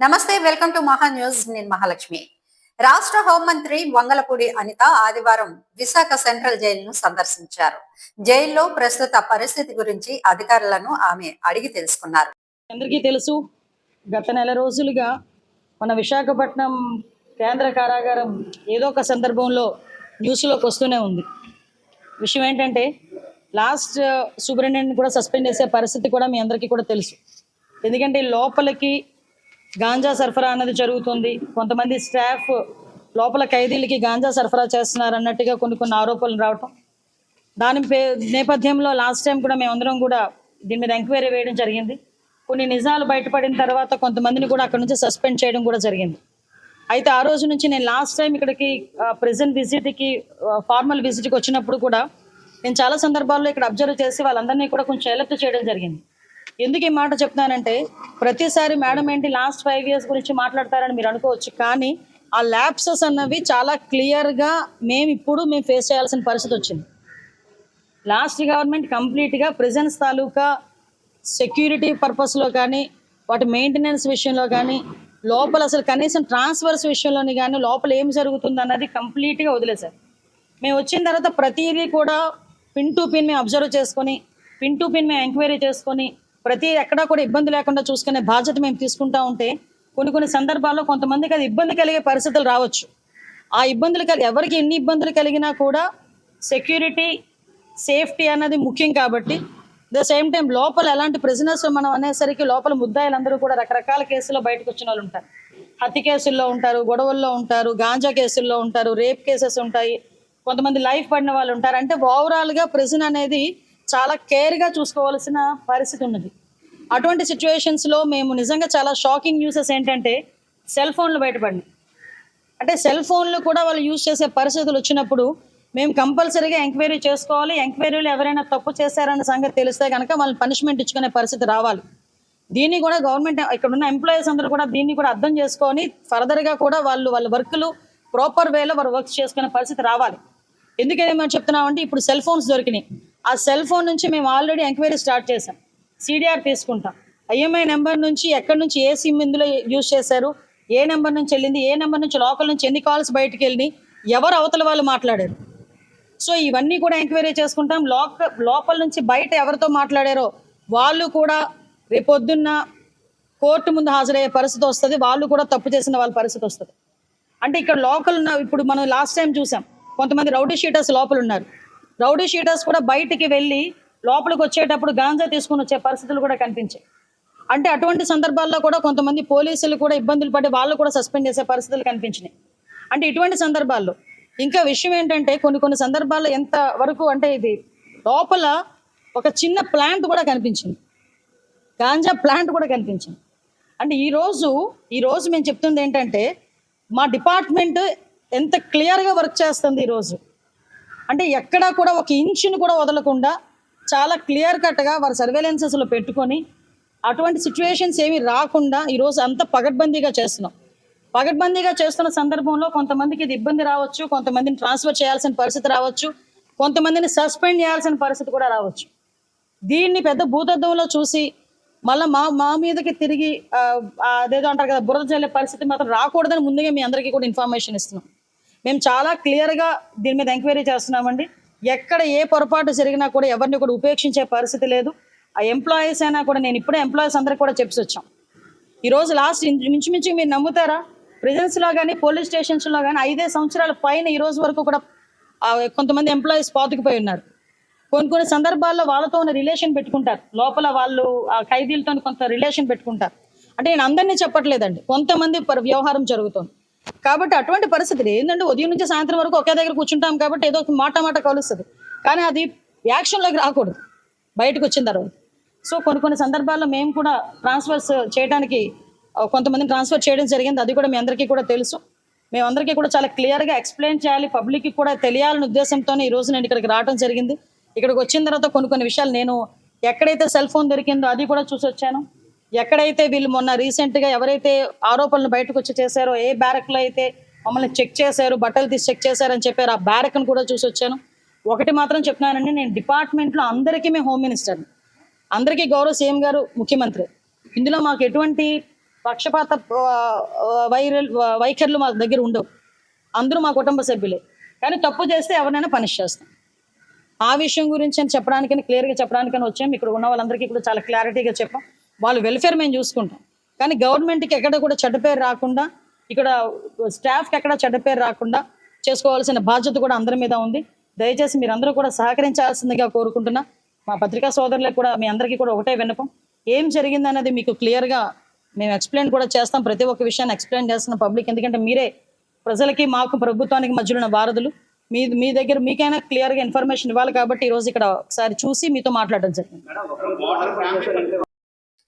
నమస్తే welcome to మహా news. నేను మహాలక్ష్మి. రాష్ట్ర హోంమంత్రి వంగలపూడి అనిత ఆదివారం విశాఖ సెంట్రల్ జైలును సందర్శించారు. జైల్లో ప్రస్తుత పరిస్థితి గురించి అధికారులను ఆమె అడిగి తెలుసుకున్నారు. అందరికీ తెలుసు గత నెల రోజులుగా మన విశాఖపట్నం కేంద్ర కారాగారం ఏదో ఒక సందర్భంలో న్యూస్లోకి వస్తూనే ఉంది. విషయం ఏంటంటే లాస్ట్ సూపరింటెండెంట్ కూడా సస్పెండ్ చేసే పరిస్థితి కూడా మీ అందరికీ కూడా తెలుసు. ఎందుకంటే లోపలికి గాంజా సరఫరా అన్నది జరుగుతుంది. కొంతమంది స్టాఫ్ లోపల ఖైదీలకి గాంజా సరఫరా చేస్తున్నారు అన్నట్టుగా కొన్ని కొన్ని ఆరోపణలు రావటం. దాని పే నేపథ్యంలో లాస్ట్ టైం కూడా మేమందరం కూడా దీని మీద ఎంక్వైరీ వేయడం జరిగింది. కొన్ని నిజాలు బయటపడిన తర్వాత కొంతమందిని కూడా అక్కడ నుంచి సస్పెండ్ చేయడం కూడా జరిగింది. అయితే ఆ రోజు నుంచి నేను లాస్ట్ టైం ఇక్కడికి ప్రెసెంట్ విజిట్కి ఫార్మల్ విజిట్కి వచ్చినప్పుడు కూడా నేను చాలా సందర్భాల్లో ఇక్కడ అబ్జర్వ్ చేసి వాళ్ళందరినీ కూడా కొంచెం ఎలర్ట్ చేయడం జరిగింది. ఎందుకు ఈ మాట చెప్తానంటే ప్రతిసారి మేడం ఏంటి లాస్ట్ ఫైవ్ ఇయర్స్ గురించి మాట్లాడతారని మీరు అనుకోవచ్చు కానీ ఆ ల్యాప్సెస్ అన్నవి చాలా క్లియర్గా మేము ఇప్పుడు మేము ఫేస్ చేయాల్సిన పరిస్థితి వచ్చింది. లాస్ట్ గవర్నమెంట్ కంప్లీట్గా ప్రెజెన్స్ తాలూకా సెక్యూరిటీ పర్పస్లో కానీ వాటి మెయింటెనెన్స్ విషయంలో కానీ లోపల అసలు కనీసం ట్రాన్స్ఫర్స్ విషయంలోని కానీ లోపల ఏం జరుగుతుంది అన్నది కంప్లీట్గా వదిలేశారు. మేము వచ్చిన తర్వాత ప్రతిదీ కూడా పిన్ టు పిన్ మేము అబ్జర్వ్ చేసుకొని పిన్ టు పిన్ మేము ఎంక్వైరీ చేసుకొని ప్రతి ఎక్కడా కూడా ఇబ్బంది లేకుండా చూసుకునే బాధ్యత మేము తీసుకుంటా ఉంటే కొన్ని కొన్ని సందర్భాల్లో కొంతమందికి అది ఇబ్బంది కలిగే పరిస్థితులు రావచ్చు. ఆ ఇబ్బందులు కలిగి ఎవరికి ఎన్ని ఇబ్బందులు కలిగినా కూడా సెక్యూరిటీ సేఫ్టీ అన్నది ముఖ్యం కాబట్టి ద సేమ్ టైం లోపల ఎలాంటి ప్రిజనర్స్ మనం అనేసరికి లోపల ముద్దాయిలందరూ కూడా రకరకాల కేసుల్లో బయటకు వచ్చిన వాళ్ళు ఉంటారు. హత్య కేసుల్లో ఉంటారు గొడవల్లో ఉంటారు గాంజా కేసుల్లో ఉంటారు రేప్ కేసెస్ ఉంటాయి. కొంతమంది లైఫ్ పడిన వాళ్ళు ఉంటారు. అంటే ఓవరాల్గా ప్రిజన్ అనేది చాలా కేర్గా చూసుకోవాల్సిన పరిస్థితి ఉన్నది. అటువంటి సిచ్యువేషన్స్లో మేము నిజంగా చాలా షాకింగ్ న్యూసెస్ ఏంటంటే సెల్ ఫోన్లు బయటపడినాయి. అంటే సెల్ ఫోన్లు కూడా వాళ్ళు యూజ్ చేసే పరిస్థితులు వచ్చినప్పుడు మేము కంపల్సరీగా ఎంక్వైరీ చేసుకోవాలి ఎంక్వైరీలు ఎవరైనా తప్పు చేశారన్న సంగతి తెలిస్తే కనుక వాళ్ళని పనిష్మెంట్ ఇచ్చుకునే పరిస్థితి రావాలి. దీన్ని కూడా గవర్నమెంట్ ఇక్కడ ఉన్న ఎంప్లాయీస్ అందరూ కూడా దీన్ని కూడా అర్థం చేసుకొని ఫర్దర్గా కూడా వాళ్ళు వాళ్ళ వర్క్లు ప్రాపర్ వేలో వారు వర్క్ చేసుకునే పరిస్థితి రావాలి. ఎందుకని మేము చెప్తున్నామంటే ఇప్పుడు సెల్ ఫోన్స్ దొరికినాయి. ఆ సెల్ ఫోన్ నుంచి మేము ఆల్రెడీ ఎంక్వైరీ స్టార్ట్ చేసాం సిడిఆర్ తీసుకుంటాం. ఐఎంఐ నెంబర్ నుంచి ఎక్కడి నుంచి ఏ సిమ్ ఇందులో యూజ్ చేశారు ఏ నెంబర్ నుంచి వెళ్ళింది ఏ నెంబర్ నుంచి లోకల్ నుంచి ఎన్ని కాల్స్ బయటకు వెళ్ళినాయి ఎవరు అవతల వాళ్ళు మాట్లాడారు. సో ఇవన్నీ కూడా ఎంక్వైరీ చేసుకుంటాం. లోక లోపల నుంచి బయట ఎవరితో మాట్లాడారో వాళ్ళు కూడా రేపొద్దున్న కోర్టు ముందు హాజరయ్యే పరిస్థితి వస్తుంది. వాళ్ళు కూడా తప్పు చేసిన వాళ్ళ పరిస్థితి వస్తుంది. అంటే ఇక్కడ లోకల్ ఉన్న ఇప్పుడు మనం లాస్ట్ టైం చూసాం కొంతమంది రౌడీ షీటర్స్ లోపల ఉన్నారు. రౌడీ షీటర్స్ కూడా బయటికి వెళ్ళి లోపలికి వచ్చేటప్పుడు గాంజా తీసుకుని వచ్చే పరిస్థితులు కూడా కనిపించాయి. అంటే అటువంటి సందర్భాల్లో కూడా కొంతమంది పోలీసులు కూడా ఇబ్బందులు పడి వాళ్ళు కూడా సస్పెండ్ చేసే పరిస్థితులు కనిపించినాయి. అంటే ఇటువంటి సందర్భాల్లో ఇంకా విషయం ఏంటంటే కొన్ని కొన్ని సందర్భాల్లో ఎంత వరకు అంటే ఇది లోపల ఒక చిన్న ప్లాంట్ కూడా కనిపించింది. గాంజా ప్లాంట్ కూడా కనిపించింది. అంటే ఈరోజు ఈరోజు మేము చెప్తుంది ఏంటంటే మా డిపార్ట్మెంట్ ఎంత క్లియర్గా వర్క్ చేస్తుంది ఈరోజు అంటే ఎక్కడా కూడా ఒక ఇంచుని కూడా వదలకుండా చాలా క్లియర్ కట్గా వారి సర్వేలెన్సెస్లో పెట్టుకొని అటువంటి సిచ్యువేషన్స్ ఏమి రాకుండా ఈరోజు అంత పగడ్బందీగా చేస్తున్నాం. పగడ్బందీగా చేస్తున్న సందర్భంలో కొంతమందికి ఇది ఇబ్బంది రావచ్చు కొంతమందిని ట్రాన్స్ఫర్ చేయాల్సిన పరిస్థితి రావచ్చు కొంతమందిని సస్పెండ్ చేయాల్సిన పరిస్థితి కూడా రావచ్చు. దీన్ని పెద్ద భూతద్దంలో చూసి మళ్ళీ మా మా మీదకి తిరిగి అదేదో అంటారు కదా బురద చల్లే పరిస్థితి మాత్రం రాకూడదని ముందుగా మీ అందరికీ కూడా ఇన్ఫర్మేషన్ ఇస్తున్నాం. మేము చాలా క్లియర్గా దీని మీద ఎంక్వైరీ చేస్తున్నామండి. ఎక్కడ ఏ పొరపాటు జరిగినా కూడా ఎవరిని కూడా ఉపేక్షించే పరిస్థితి లేదు. ఆ ఎంప్లాయీస్ అయినా కూడా నేను ఇప్పుడే ఎంప్లాయీస్ అందరికి కూడా చెప్పి వచ్చాం. ఈరోజు లాస్ట్ మించుమించు మీరు నమ్ముతారా? ప్రిజెన్స్లో కానీ పోలీస్ స్టేషన్స్లో కానీ ఐదే సంవత్సరాల పైన ఈ రోజు వరకు కూడా కొంతమంది ఎంప్లాయీస్ పాతుకుపోయి ఉన్నారు. కొన్ని కొన్ని సందర్భాల్లో వాళ్ళతో ఉన్న రిలేషన్ పెట్టుకుంటారు. లోపల వాళ్ళు ఆ ఖైదీలతో కొంత రిలేషన్ పెట్టుకుంటారు. అంటే నేను అందరినీ చెప్పట్లేదండి. కొంతమంది వ్యవహారం జరుగుతుంది. కాబట్టి అటువంటి పరిస్థితులు ఏంటంటే ఉదయం నుంచి సాయంత్రం వరకు ఒకే దగ్గర కూర్చుంటాం కాబట్టి ఏదో ఒక మాట మాట కలుస్తుంది. కానీ అది యాక్షన్లోకి రాకూడదు. బయటకు వచ్చిన తర్వాత. సో కొన్ని కొన్ని సందర్భాల్లో మేము కూడా ట్రాన్స్ఫర్స్ చేయడానికి కొంతమందిని ట్రాన్స్ఫర్ చేయడం జరిగింది. అది కూడా మీ అందరికీ కూడా తెలుసు. మేమందరికీ కూడా చాలా క్లియర్గా ఎక్స్ప్లెయిన్ చేయాలి. పబ్లిక్కి కూడా తెలియాలనే ఉద్దేశంతోనే ఈ రోజు నేను ఇక్కడికి రావడం జరిగింది. ఇక్కడికి వచ్చిన తర్వాత కొన్ని కొన్ని విషయాలు నేను ఎక్కడైతే సెల్ ఫోన్ దొరికిందో అది కూడా చూసి వచ్చాను ఎక్కడైతే వీళ్ళు మొన్న రీసెంట్గా ఎవరైతే ఆరోపణలు బయటకు వచ్చి చేశారో ఏ బ్యారక్లో అయితే మమ్మల్ని చెక్ చేశారు బట్టలు తీసి చెక్ చేశారని చెప్పారు ఆ బ్యారక్ను కూడా చూసి వచ్చాను. ఒకటి మాత్రం చెప్తున్నానండి నేను డిపార్ట్మెంట్లో అందరికీ మేము హోమ్ మినిస్టర్ని అందరికీ గౌరవ సీఎం గారు ముఖ్యమంత్రి. ఇందులో మాకు ఎటువంటి పక్షపాత వైరల్ వైఖరులు మా దగ్గర ఉండవు. అందరూ మా కుటుంబ సభ్యులే. కానీ తప్పు చేస్తే ఎవరినైనా పనిష్ చేస్తాం. ఆ విషయం గురించి అని చెప్పడానికని క్లియర్గా చెప్పడానికని వచ్చాం. ఇక్కడ ఉన్న వాళ్ళందరికీ కూడా చాలా క్లారిటీగా చెప్పాం. వాళ్ళు వెల్ఫేర్ మేము చూసుకుంటాం. కానీ గవర్నమెంట్కి ఎక్కడ కూడా చెడ్డ పేరు రాకుండా ఇక్కడ స్టాఫ్కి ఎక్కడ చెడ్డ పేరు రాకుండా చేసుకోవాల్సిన బాధ్యత కూడా అందరి మీద ఉంది. దయచేసి మీరందరూ కూడా సహకరించాల్సిందిగా కోరుకుంటున్నా. మా పత్రికా సోదరులకు కూడా మీ అందరికీ కూడా ఒకటే విన్నపం. ఏం జరిగిందనేది మీకు క్లియర్గా మేము ఎక్స్ప్లెయిన్ కూడా చేస్తాం. ప్రతి ఒక్క విషయాన్ని ఎక్స్ప్లెయిన్ చేస్తున్నాం పబ్లిక్ ఎందుకంటే మీరే ప్రజలకి మాకు ప్రభుత్వానికి మధ్యలో ఉన్న వారధులు. మీ మీ దగ్గర మీకైనా క్లియర్గా ఇన్ఫర్మేషన్ ఇవ్వాలి కాబట్టి ఈరోజు ఇక్కడ ఒకసారి చూసి మీతో మాట్లాడడం జరిగింది.